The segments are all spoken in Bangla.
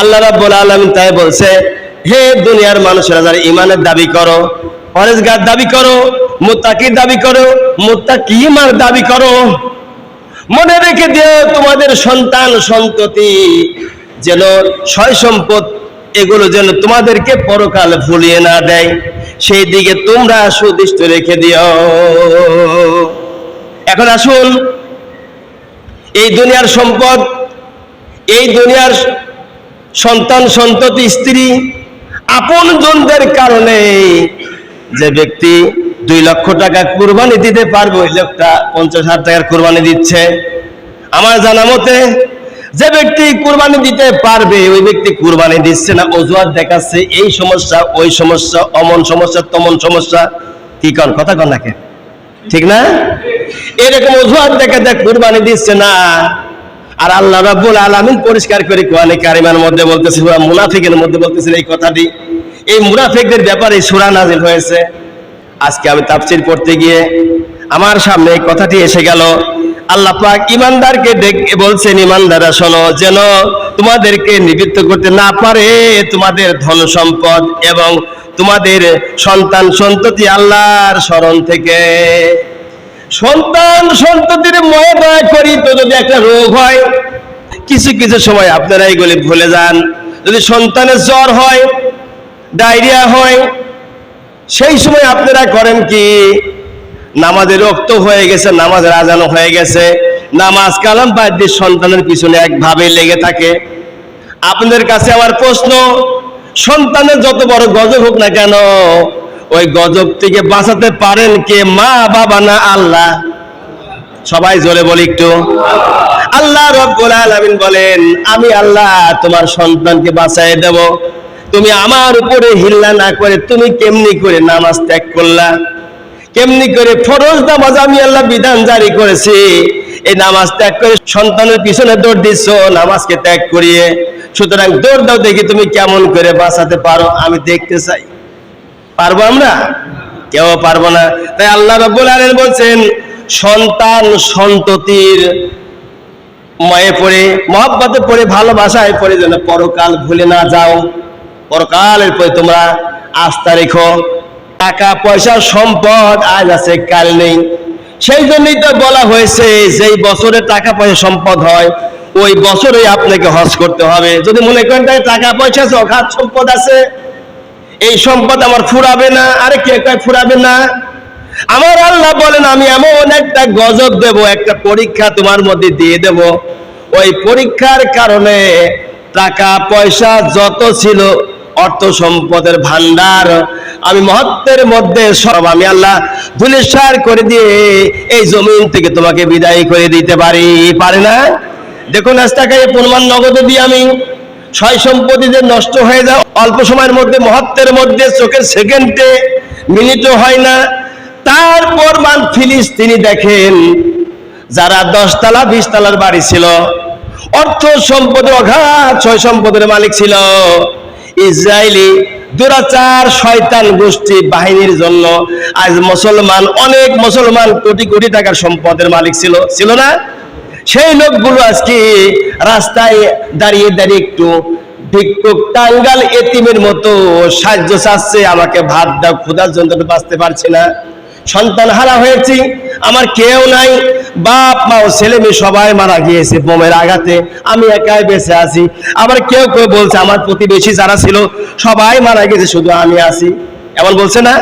আল্লাহ রাব্বুল আলামিন তাই বলছে, হে দুনিয়ার মানুষেরা যারা ইমানের দাবি করো, পরেজগার দাবি করো, মুত্তাকির দাবি করো মুত্তাকিমার দাবি করো, মনে রেখে দিও তোমাদের সন্তান সন্ততি যেন সয় সম্পদ এগুলো যেন তোমাদেরকে পরকাল ভুলিয়ে না দেয়। সেই দিকে তোমরা সুদৃষ্ট রেখে দিও। এখন আসুন, এই দুনিয়ার সম্পদ, এই দুনিয়ার সন্তান, সন্ততি, স্ত্রী আপন জনদের কারণে যে ব্যক্তি দুই লক্ষ টাকা কুরবানি দিতে পারবে, ওই লোকটা পঞ্চাশ হাজার টাকার কোরবানি দিচ্ছে। আমার জানা মতে, যে ব্যক্তি কোরবানি দিতে পারবে, ওই ব্যক্তি কোরবানি দিচ্ছে না। অজুহাত দেখাচ্ছে, এই সমস্যা, ওই সমস্যা, অমন সমস্যা, তমন সমস্যা। কি কর কথা কর নাকি? ঠিক না? এরকম অজুহাত দেখা দেখ, কোরবানি দিচ্ছে না। আর আল্লাহ রাব্বুল আলামিন পরিষ্কার করে কোরআনে কারিমার মধ্যে বলতেছে মুনাফিকের মধ্যে বলতেছেন এই কথাটি। এই মুনাফিকদের ব্যাপারে সূরা নাজিল হয়েছে। আজকে আমি তাফসীর পড়তে গিয়ে আমার সামনে এই কথাটি এসে গেল। আল্লাহ পাক ইমানদারকে ডেকে বলছেন, ইমানদাররা শোনো, যেন তোমাদেরকে নিবৃত্ত করতে না পারে তোমাদের ধন সম্পদ এবং তোমাদের সন্তান সন্ততি আল্লাহর স্মরণ থেকে। সন্তান সন্ততির ময় দয়া করি তো যদি একটা রোগ হয়, কিছু কিছু সময় আপনারা এগুলি ভুলে যান। যদি সন্তানের জ্বর হয়, ডায়রিয়া হয়, সেই সময় আপনারা করেন কি? নামাজের রক্ত হয়ে গেছে, নামাজ রাজানো হয়ে গেছে। নামাজ কালাম বাদ দিয়ে সন্তানের পিছনে একভাবে লেগে থাকে। আপনাদের কাছে আমার প্রশ্ন, সন্তানের যত বড় গজব হোক না কেন ওই গজব থেকে বাঁচাতে পারেন কে? মা, বাবা না আল্লাহ? সবাই জোরে বলি একটু। আল্লাহ রব্বুল আলামিন বলেন, আমি আল্লাহ তোমার সন্তানকে বাঁচাই দেব। তুমি আমার উপরে হিল্লা না করে তুমি কেমনি করে নামাজ ত্যাগ করলা? কেমনি করে ফরজ নামাজ আমি আল্লাহ বিধান জারি করেছি। এই নামাজ ত্যাগ করে সন্তানের পিছনে দৌড় দিচ্ছ, নামাজকে ত্যাগ করিয়ে। সুতরাং দৌড় দাও দেখি তুমি কেমন করে বাঁচাতে পারো, আমি দেখতে চাই। পারব আমরা? কেউ পারব না। তাই আল্লাহ রব্বুল আলামিন বলছেন, সন্তান সন্ততির ময়ে পড়ে, মহব্বতে পড়ে, ভালোবাসায় পড়ে যেন পরকাল ভুলে না যাও। পরকালের পরে তোমরা আস্থা রেখো। টাকা পয়সা সম্পদ আজ আছে, কাল নেই। সেই জন্যই তো বলা হয়েছে, যেই বছরে টাকা, পয়সা, সম্পদ হয়, ওই বছরেই আপনাকে হজ করতে হবে। যদি মনে করেন টাকা, পয়সা আছে অগাধ সম্পদ আছে এই সম্পদ আমার ফুরাবে না। আরে কে কয় ফুরাবে না? আমার আল্লাহ বলেন, আমি এমন একটা গজব দেব, একটা পরীক্ষা তোমার মধ্যে দিয়ে দেব। ওই পরীক্ষার কারণে টাকা, পয়সা যত ছিল, অর্থ সম্পদের ভান্ডার আমি মহত্বের মধ্যে সব আমি আল্লাহ ধুলিসার করে দিয়ে এই জমিন থেকে তোমাকে বিদায় করে দিতে পারি। পারে না? দেখুন, আজ টাকায় প্রমাণ নগদ দিয়ে আমি। ছয় সম্পত্তি যে নষ্ট হয়ে যায় অল্প সময়ের মধ্যে, মহত্বের মধ্যে, চোখের সেকেন্ডে মিলিত হয় না। তারপর মান ফিলিস্তিনি দেখেন, যারা দশতলা বিশ তলার বাড়ি ছিল, অর্থ সম্পদ অঘাত ছয় সম্পদের মালিক ছিল। ইসরায়েলি দুরাচার শয়তান গোষ্ঠী বাহিনীর জন্য আজ মুসলমান, অনেক মুসলমান কোটি কোটি টাকার সম্পদের মালিক ছিল ছিল না? সেই লোকগুলো আজকে রাস্তায় দাঁড়িয়ে দাঁড়িয়ে একটু ভিক্ষুক টাঙ্গাল এতিমের মতো সাহায্য চাচ্ছে, আমাকে ভাত দাও, ক্ষুধার তো বাঁচতে পারছি না। সন্তান হারা হয়েছি, আমার কেউ নাই, বাপ, মা ও ছেলে মেয়ে সবাই মারা গিয়েছে বোমের আঘাতে, আমি একাই বেঁচে আছি। আবার কেউ কেউ বলছে, আমার প্রতিবেশী যারা ছিল, সবাই মারা গেছে শুধু আমি আছি। এমন বলছে না?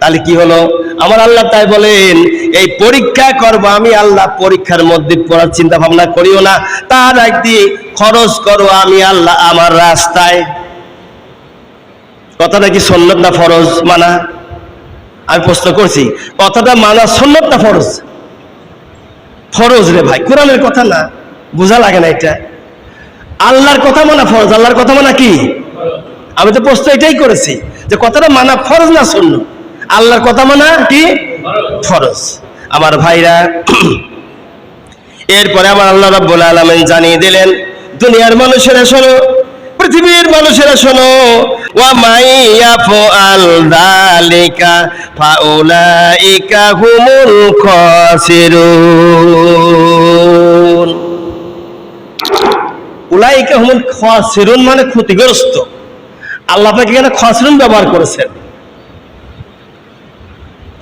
তাহলে কি হলো? আমার আল্লাহ তাই বলেন, এই পরীক্ষা করব আমি, আল্লাহ পরীক্ষার মধ্যে পড়ার চিন্তা ভাবনা করিও না। তার একদিন খরচ করো আমি, আল্লাহ আমার রাস্তায়। কথাটা কি সন্ন্যত না ফরজ, মানা? আমি প্রশ্ন করছি, কথাটা মানা সন্ন্যত না ফরজ? ফরজ রে ভাই, কোরআনের কথা না, বোঝা লাগে না এটা। আল্লাহর কথা মানা ফরজ, আল্লাহর কথা মানা কি? আমি তো প্রশ্ন এটাই করেছি যে কথাটা মানা ফরজ না শূন্য আল্লাহর কথা মানা কি? ফরজ। আমার ভাইরা, এরপরে আমার আল্লাহ রাব্বুল আলামিন জানিয়ে দিলেন, দুনিয়ার মানুষেরা শোনো, পৃথিবীর মানুষেরা শোনো, ওয়া মাইয়া ফাল যালিকা ফাউলাইকা হুমুল খাসিরুন। উলাইকা হুমুল খাসিরুন মানে ক্ষতিগ্রস্ত। আল্লাহ পাক এখানে খাসিরুন ব্যবহার করেছেন?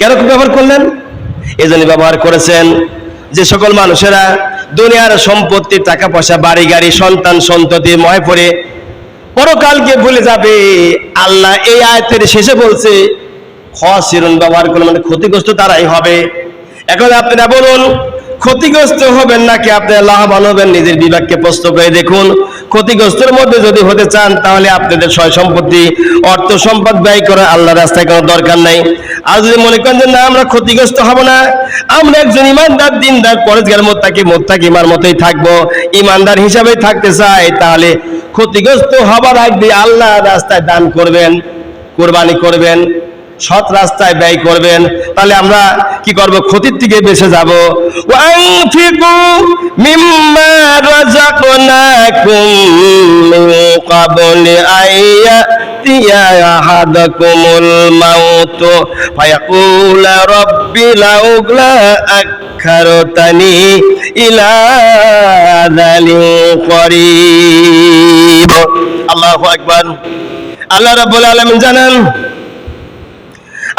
কেন ব্যবহার করলেন? এই জন্য ব্যবহার করেছেন যে সকল মানুষেরা দুনিয়ার সম্পত্তি টাকা পয়সা বাড়ি, গাড়ি, সন্তান, সন্ততি ময় পড়ে পরকালকে ভুলে যাবে। আল্লাহ এই আয়তের শেষে বলছে, খসিরুন ব্যবহার করলে মানে ক্ষতিগ্রস্ত তারাই হবে। এখন আপনারা বলুন ক্ষতিগ্রস্ত হবেন নাকি আপনি লাভবান হবেন, নিজের বিভাগকে প্রশ্ন করে দেখুন। ক্ষতিগ্রস্তের মধ্যে যদি হতে চান, তাহলে আপনাদের সয় সম্পত্তি, অর্থ সম্পদ ব্যয় করা আল্লাহ রাস্তায় কোনো দরকার নাই। আর যদি মনে করেন যে না, আমরা ক্ষতিগ্রস্ত হব না, আমরা একজন ইমানদার, দিনদার, পরেজগার, মোত্তাকি মোত্তাকি ইমার মতোই থাকব। ইমানদার হিসাবেই থাকতে চাই, তাহলে ক্ষতিগ্রস্ত হবার আগে আল্লাহ রাস্তায় দান করবেন, কোরবানি করবেন। সৎ রাস্তায় ব্যয় করবেন, তাহলে আমরা কি করব? ক্ষতির থেকে বেঁচে যাব। আল্লাহু রাব্বুল আলামিন জানান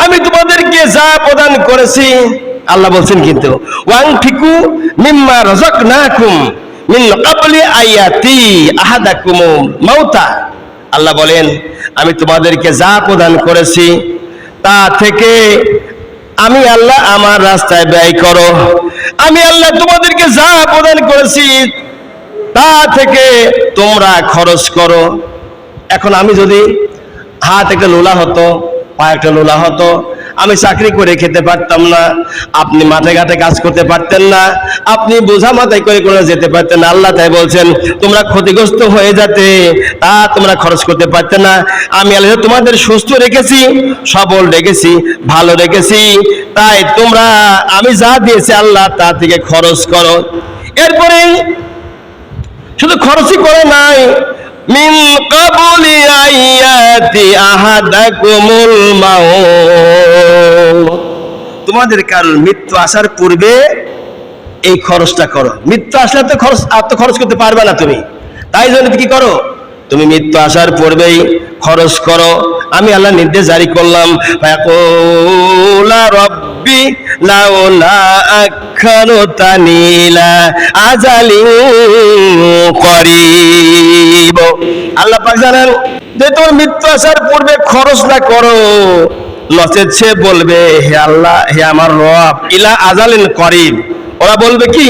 আমি তোমাদেরকে যা প্রদান করেছি, আল্লাহ বলছেন কিন্তু ওয়াং ফিকু মিম্মা রাযাকনাকুম মিন ক্বাবলি আয়াতি আহাদাকুম মাউতা। আল্লাহ বলেন, আমি তোমাদেরকে যা প্রদান করেছি, তা থেকে আমি আল্লাহ আমার রাস্তায় ব্যয় করো। আমি আল্লাহ তোমাদেরকে যা প্রদান করেছি, তা থেকে তোমরা খরচ করো। এখন আমি যদি হাত একটা লোলা হতো পা লোলা হতো। আমি চাকরি করে খেতে পারতাম না। আপনি মাঠে ঘাটে কাজ করতে পারতেন না। আপনি বোঝা মাথায় করে করে যেতে পারতেন না। আল্লাহ তাই বলছেন, তোমরা ক্ষতিগ্রস্ত হয়ে যাতে তা তোমরা খরচ করতে পারতে না। আমি আল্লাহ তোমাদের সুস্থ রেখেছি, সবল রেখেছি, ভালো রেখেছি। তাই তোমরা, আমি যা দিয়েছি আল্লাহ তা থেকে খরচ করো। এরপরে শুধু খরচই করে নাই। মিন কাবুলি আইয়াতি আহাদাকুমুল মাউত তোমাদের কারণ মৃত্যু আসার পূর্বে এই খরচটা করো। মৃত্যু আসলে তো খরচ, আর তো খরচ করতে পারবে না তুমি। তাই জন্য কি করো? তুমি মৃত্যু আসার পূর্বেই খরচ করো। আমি আল্লাহ নির্দেশ জারি করলাম রব্বি লাউলা আখারতানি ইলা আজালিন করিব। আল্লাহ পাক জানেন যে তোমার মৃত্যু আসার পূর্বে খরচ না করো নচেত সে বলবে, হে আল্লাহ, হে আমার রব, ইলা আজালিন করিব ওরা বলবে কি?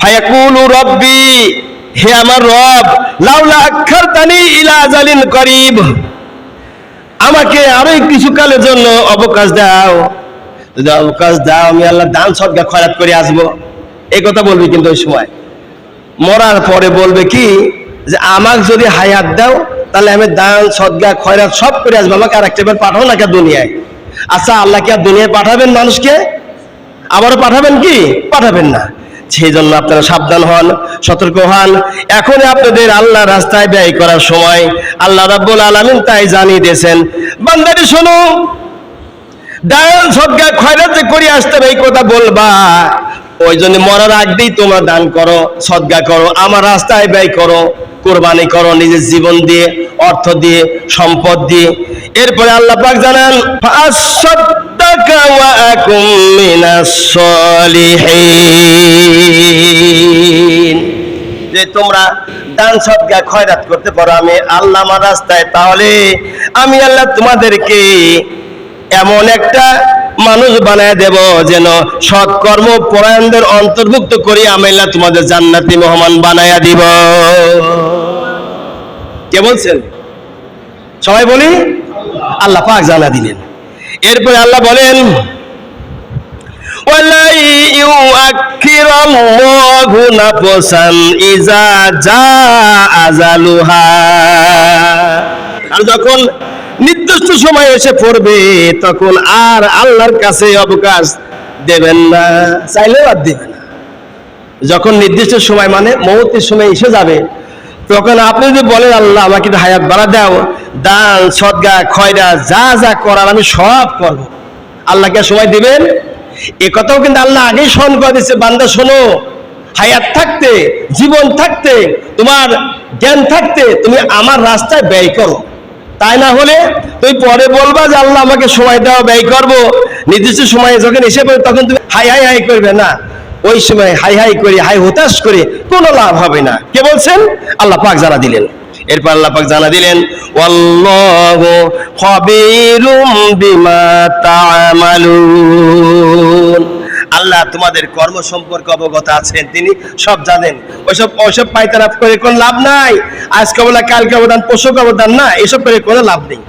ফায়াকুলু রব্বি, হে আমার রব, লাউলা আখারতানি ইলা আজালিন করিব আমাকে আরও কিছু কালের জন্য অবকাশ দাও। যদি অবকাশ দাও, আমি আল্লাহ দান সদকা খয়রাত করে আসব। এই কথা বলবি কিন্তু ওই সময়। মরার পরে বলবে কি? যে আমাকে যদি হায়াত দাও, তাহলে আমি দান, সদগা, খয়রাত সব করে আসব। আমাকে আর একটা পাঠাও না দুনিয়ায়। আচ্ছা আল্লাহ কি আর দুনিয়ায় পাঠাবেন মানুষকে? আবারও পাঠাবেন কি? পাঠাবেন না। সেই জন্য আপনারা সাবধান হন, সতর্ক হন। এখনই আপনাদের আল্লাহ রাস্তায় ব্যয় করার সময়। আল্লাহ রাব্বুল আলামিন তাই জানিয়ে দিয়েছেন, বান্দারি শোনো, দান, সদগা, খয়রাত যে করে আসতে হবে, এই কথা বলবা। ওই জন্য মরার আগেই তোমরা দান করো, সদগা করো, আমার রাস্তায় ব্যয় করো, কোরবানি করো, নিজের জীবন দিয়ে, অর্থ দিয়ে, সম্পদ দিয়ে। এরপরে আল্লাহ পাক জানান যে তোমরা দান সদকা খয়রাত করতে পারো, আমি আল্লাহ আমার রাস্তায়, তাহলে আমি আল্লাহ তোমাদেরকে এমন একটা মানুষ বানায় দেব যেন সৎকর্ম পরায়ণদের অন্তর্ভুক্ত করি আমি আল্লাহ তোমাদের জান্নাতি মেহমান বানায়া দিব কে বলছেন সবাই বলি আল্লাহ পাক জানা দিলেন এরপরে আল্লাহ বলেন وَلَن يُؤَخِّرَ اللَّهُ نَفْسًا إِذَا جَاءَ أَجَلُهَا আর যখন নির্দিষ্ট সময় এসে পড়বে, তখন আর আল্লাহর কাছে অবকাশ দেবেন না, চাইলেও আর দেবে না। যখন নির্দিষ্ট সময় মানে মৌতের সময় এসে যাবে, তখন আপনি যদি বলেন, আল্লাহ, আমাকে হায়াত বাড়া দাও, দান, সদগা, খয়রা, যা যা করার আমি সব করব। আল্লাহকে সময় দিবেন? এ কথাও কিন্তু আল্লাহ আগেই স্মরণ করে দিচ্ছে বান্দা, শোনো, হায়াত থাকতে, জীবন থাকতে, তোমার জ্ঞান থাকতে, তুমি আমার রাস্তায় ব্যয় করো। তাই না হলে তুই পরে বলবা যে আল্লাহ আমাকে সময় দেওয়া ব্যয় করব। নির্দিষ্ট সময়ে যখন এসে পড়ে তখন তুমি হাই হাই হাই করবে না। ওই সময় হাই হাই করে, হাই হতাশ করে, কোনো লাভ হবে না। কে বলছেন? আল্লাহ পাক জানা দিলেন। এরপর আল্লাহ পাক জানা দিলেন, ওয়াল্লাহু খাবীরুম বিমা তা'মালুন আল্লাহ তোমাদের কর্ম সম্পর্কে অবগত আছেন। তিনি সব জানেন। ওইসব ওইসব পাইতারাপ করে কোন লাভ নাই। আজকে বলে কালকে অবদান পোষক অবদান না এসব করে কোনো লাভ নেই।